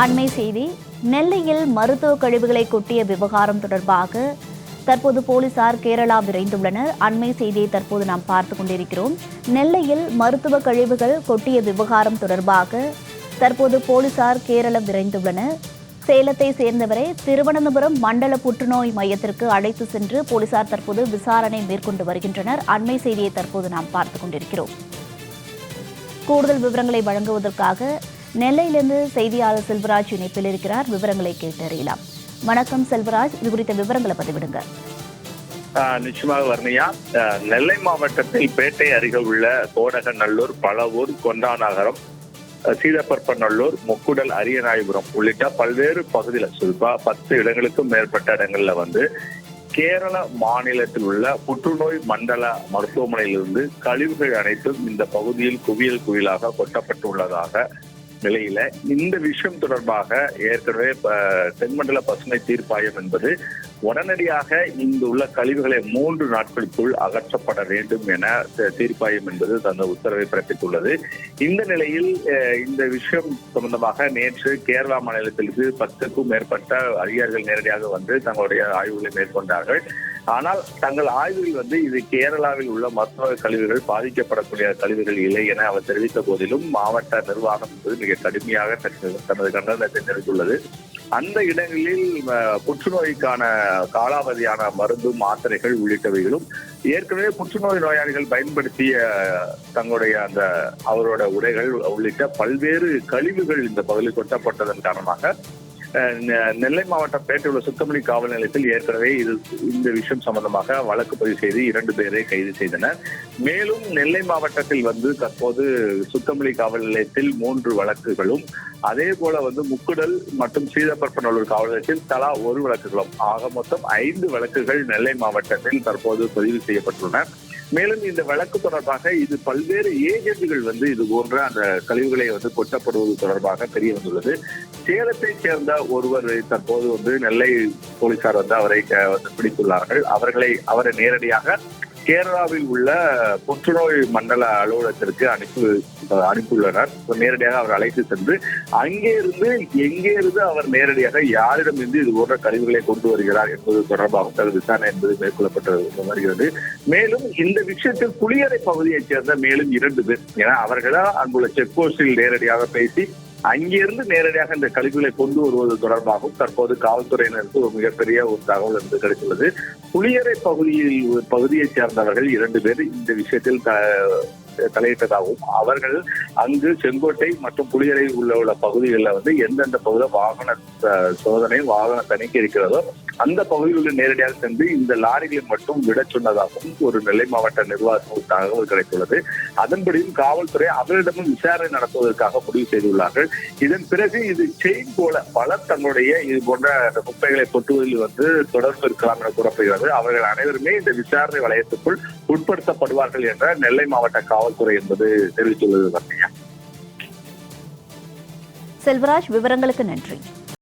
அண்மை செய்தி நெல்லையில் மருத்துவ கழிவுகளை கொட்டிய விவகாரம் தொடர்பாக தற்போது போலீசார் கேரளா விரைந்துள்ளனர். அண்மை செய்தியை தற்போது நாம் பார்த்து கொண்டிருக்கிறோம். நெல்லையில் மருத்துவ கழிவுகள் கொட்டிய விவகாரம் தொடர்பாக தற்போது போலீசார் கேரளா விரைந்துள்ளனர். சேலத்தை சேர்ந்தவரை திருவனந்தபுரம் மண்டல புற்றுநோய் மையத்திற்கு அழைத்து சென்று போலீசார் தற்போது விசாரணை மேற்கொண்டு வருகின்றனர். அண்மை செய்தியை தற்போது நாம் பார்த்து கொண்டிருக்கிறோம். கூடுதல் விவரங்களை வழங்குவதற்காக நெல்லையிலிருந்து செய்தியாளர் செல்வராஜ் இணைப்பில் இருக்கிறார். விவரங்களை கேட்டறியலாம். வணக்கம் செல்வராஜ். இது குறித்த விவரங்களை பதிவிடுங்க. ஆஹ் நிச்சயமாக வர்ணியா. நெல்லை மாவட்டத்தில் பேட்டை அருகே உள்ள கோடகநல்லூர் பழவூர் கொண்டாநகரம் சீதப்பற்பநல்லூர் முக்குடல் அரியநாயபுரம் உள்ளிட்ட பல்வேறு பகுதியில் சொல்பா பத்து இடங்களுக்கும் மேற்பட்ட இடங்கள்ல வந்து கேரள மாநிலத்தில் உள்ள புற்றுநோய் மண்டல மருத்துவமனையிலிருந்து கழிவுகள் அனைத்தும் இந்த பகுதியில் குவியல் குவியலாக கொட்டப்பட்டுள்ளதாக நிலையில இந்த விஷயம் தொடர்பாக ஏற்கனவே தென்மண்டல பசுமை தீர்ப்பாயம் என்பது உடனடியாக இங்கு உள்ள கழிவுகளை மூன்று நாட்களுக்குள் அகற்றப்பட வேண்டும் என தீர்ப்பாயம் என்பது தந்த உத்தரவை பிறப்பித்துள்ளது. இந்த நிலையில் அஹ், இந்த விஷயம் சம்பந்தமாக நேற்று கேரளா மாநிலத்திற்கு பத்துக்கும் மேற்பட்ட அதிகாரிகள் நேரடியாக வந்து தங்களுடைய ஆய்வுகளை மேற்கொண்டார்கள். ஆனால் தங்கள் ஆய்வில் வந்து இது கேரளாவில் உள்ள மருத்துவ கழிவுகள் பாதிக்கப்படக்கூடிய கழிவுகள் இல்லை என அவர் தெரிவித்த போதிலும் மாவட்ட நிர்வாகம் என்பது மிக கடுமையாக தனது தனது கண்டனத்தை தெரிவித்துள்ளது. அந்த இடங்களில் புற்றுநோய்க்கான காலாவதியான மருந்து மாத்திரைகள் உள்ளிட்டவைகளும் ஏற்கனவே புற்றுநோய் நோயாளிகள் பயன்படுத்திய தங்களுடைய அந்த அவரோட உடைகள் உள்ளிட்ட பல்வேறு கழிவுகள் இந்த பகுதியில் கொட்டப்பட்டதன் காரணமாக நெல்லை மாவட்டம் பேட்டை உள்ள சுத்தமணி காவல் நிலையத்தில் ஏற்கனவே இது இந்த விஷயம் சம்பந்தமாக வழக்கு பதிவு செய்து இரண்டு பேரை கைது செய்தனர். மேலும் நெல்லை மாவட்டத்தில் வந்து தற்போது சுத்தமல்லி காவல் நிலையத்தில் மூன்று வழக்குகளும் அதே போல வந்து முக்குடல் மற்றும் சீதப்பரப்பநல்லூர் காவல் நிலையத்தில் தலா ஒரு வழக்குகளும். ஆக மொத்தம் ஐந்து வழக்குகள் நெல்லை மாவட்டத்தில் தற்போது பதிவு செய்யப்பட்டுள்ளன. மேலும் இந்த வழக்கு தொடர்பாக இது பல்வேறு ஏஜென்ட்கள் வந்து இது போன்ற அந்த கழிவுகளை வந்து கொட்டப்படுவது தொடர்பாக தெரிய வந்துள்ளது. சேலத்தை சேர்ந்த ஒருவர் தற்போது வந்து நெல்லை போலீசார் வந்து அவரை பிடித்துள்ளார்கள். அவர்களை அவரை நேரடியாக கேரளாவில் உள்ள புற்றுநோய் மண்டல அலுவலகத்திற்கு அனுப்பி அனுப்பியுள்ளனர். நேரடியாக அவர் அழைத்து சென்று அங்கே இருந்து எங்கே இருந்து அவர் நேரடியாக யாரிடமிருந்து இது போன்ற கழிவுகளை கொண்டு வருகிறார் என்பது தொடர்பாக விசாரணை என்பது மேற்கொள்ளப்பட்டு வருகிறது. மேலும் இந்த விஷயத்தில் புளியரை பகுதியைச் சேர்ந்த மேலும் இரண்டு பேர். ஏன்னா அவர்களா அங்குள்ள செக் போஸ்டில் நேரடியாக பேசி அங்கிருந்து நேரடியாக இந்த கழிவுகளை கொண்டு வருவது தொடர்பாகவும் தற்போது காவல்துறையினருக்கு ஒரு மிகப்பெரிய ஒரு தகவல் என்று கிடைத்துள்ளது. புளியரை பகுதியில் பகுதியைச் சேர்ந்தவர்கள் இரண்டு பேர் இந்த விஷயத்தில் த- தலையிட்டதாகவும் அவர்கள் அங்கு செங்கோட்டை மற்றும் புளியரை உள்ள உள்ள பகுதிகளில் வந்து எந்தெந்த பகுதியில் வாகன சோதனை வாகன தணிக்கை இருக்கிறதோ அந்த பகுதிகளில் நேரடியாக சென்று இந்த லாரிகளை மட்டும் விட சொன்னதாகவும் ஒரு நெல்லை மாவட்ட நிர்வாகம் தகவல் கிடைத்துள்ளது. அதன்படியும் காவல்துறை அவரிடமும் விசாரணை நடத்துவதற்காக முடிவு செய்துள்ளார்கள். இதன் பிறகு இது செயின் போல பலர் தங்களுடைய இது போன்ற குப்பைகளை கொட்டுவதில் வந்து தொடர்பு இருக்கலாம் என கூறப்படுகிறது. அவர்கள் அனைவருமே இந்த விசாரணை வளையத்துக்குள் உட்படுத்தப்படுவார்கள் என்ற நெல்லை மாவட்ட காவல்துறை என்பது தெரிவித்துள்ளது செல்வராஜ் விவரங்களுக்கு நன்றி.